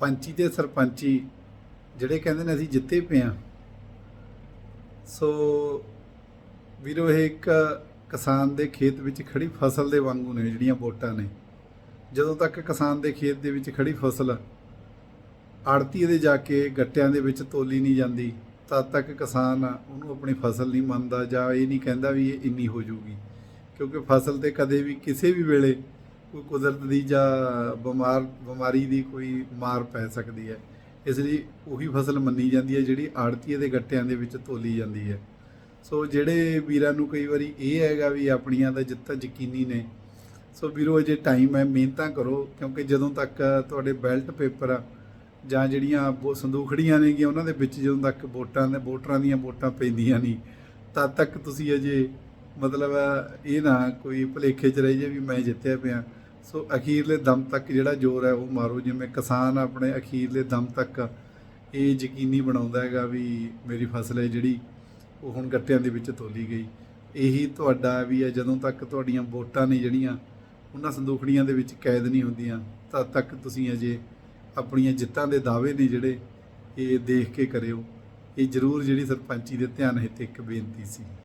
ਪੰਚੀ ਤੇ ਸਰਪੰਚੀ, ਜਿਹੜੇ ਕਹਿੰਦੇ ਨੇ ਅਸੀਂ ਜਿੱਤੇ ਪਏ ਆ ਸੋ ਵੀਰੋ, ਇਹ ਇੱਕ ਕਿਸਾਨ ਦੇ ਖੇਤ ਵਿੱਚ ਖੜੀ ਫਸਲ ਦੇ ਵਾਂਗੂ ਨੇ ਜਿਹੜੀਆਂ ਵੋਟਾਂ ਨੇ। ਜਦੋਂ ਤੱਕ ਕਿਸਾਨ ਦੇ ਖੇਤ ਦੇ ਵਿੱਚ ਖੜੀ ਫਸਲ ਆੜਤੀ ਦੇ ਜਾ ਕੇ ਗੱਟਿਆਂ ਦੇ ਵਿੱਚ ਤੋਲੀ ਨਹੀਂ ਜਾਂਦੀ, ਤਦ ਤੱਕ ਕਿਸਾਨ ਉਹਨੂੰ ਆਪਣੀ ਫਸਲ ਨਹੀਂ ਮੰਨਦਾ ਜਾਂ ਇਹ ਨਹੀਂ ਕਹਿੰਦਾ ਵੀ ਇਹ ਇੰਨੀ ਹੋ ਜਾਊਗੀ ਕਿਉਂਕਿ ਫਸਲ ਤੇ ਕਦੇ ਵੀ, ਕਿਸੇ ਵੀ ਵੇਲੇ ਕੋਈ ਕੁਦਰਤ ਦੀ ਜਾਂ ਬਿਮਾਰ, ਬਿਮਾਰੀ ਦੀ ਕੋਈ ਮਾਰ ਪੈ ਸਕਦੀ ਹੈ। ਇਸ ਲਈ ਉਹੀ ਫਸਲ ਮੰਨੀ ਜਾਂਦੀ ਹੈ, ਜਿਹੜੀ ਆੜਤੀਏ ਦੇ ਗੱਟਿਆਂ ਦੇ ਵਿੱਚ ਤੋਲੀ ਜਾਂਦੀ ਹੈ। ਸੋ ਜਿਹੜੇ ਵੀਰਾਂ ਨੂੰ ਕਈ ਵਾਰੀ ਇਹ ਹੈਗਾ ਵੀ ਆਪਣੀਆਂ ਦਾ ਜਿੱਤਾਂ ਯਕੀਨੀ ਨੇ, ਸੋ ਵੀਰੋ, ਅਜੇ ਟਾਈਮ ਹੈ, ਮਿਹਨਤਾਂ ਕਰੋ, ਕਿਉਂਕਿ ਜਦੋਂ ਤੱਕ ਤੁਹਾਡੇ ਬੈਲਟ ਪੇਪਰ ਜਾਂ ਜਿਹੜੀਆਂ ਵੋ- ਸੰਦੂਖੜੀਆਂ ਨੇਗੀਆਂ, ਉਹਨਾਂ ਦੇ ਵਿੱਚ ਜਦੋਂ ਤੱਕ ਵੋਟਾਂ ਦੇ, ਵੋਟਰਾਂ ਦੀਆਂ ਵੋਟਾਂ ਪੈਂਦੀਆਂ ਨਹੀਂ, ਤਦ ਤੱਕ ਤੁਸੀਂ ਅਜੇ ਮਤਲਬ ਇਹ ਨਾ ਕੋਈ ਭੁਲੇਖੇ 'ਚ ਰਹਿ ਜੇ ਵੀ ਮੈਂ ਜਿੱਤਿਆ ਪਿਆ। ਸੋ ਅਖੀਰਲੇ ਦਮ ਤੱਕ ਜਿਹੜਾ ਜ਼ੋਰ ਹੈ ਉਹ ਮਾਰੋ। ਜਿਵੇਂ ਕਿਸਾਨ ਆਪਣੇ ਅਖੀਰਲੇ ਦਮ ਤੱਕ ਇਹ ਯਕੀਨੀ ਬਣਾਉਂਦਾ ਹੈਗਾ ਵੀ ਮੇਰੀ ਫਸਲ ਹੈ ਜਿਹੜੀ, ਉਹ ਹੁਣ ਗੱਟਿਆਂ ਦੇ ਵਿੱਚ ਤੋਲੀ ਗਈ। ਇਹੀ ਤੁਹਾਡਾ ਵੀ ਹੈ, ਜਦੋਂ ਤੱਕ ਤੁਹਾਡੀਆਂ ਵੋਟਾਂ ਨੇ ਜਿਹੜੀਆਂ, ਉਹਨਾਂ ਸੰਦੂਖੜੀਆਂ ਦੇ ਵਿੱਚ ਕੈਦ ਨਹੀਂ ਹੁੰਦੀਆਂ ਤਦ ਤੱਕ ਤੁਸੀਂ ਅਜੇ ਆਪਣੀਆਂ ਜਿੱਤਾਂ ਦੇ ਦਾਅਵੇ ਨੇ ਜਿਹੜੇ ਇਹ ਦੇਖ ਕੇ ਕਰਿਓ। ਇਹ ਜ਼ਰੂਰ ਜਿਹੜੀ ਸਰਪੰਚੀ ਦੇ ਧਿਆਨ ਹਿੱਤ ਇੱਕ ਬੇਨਤੀ ਸੀ।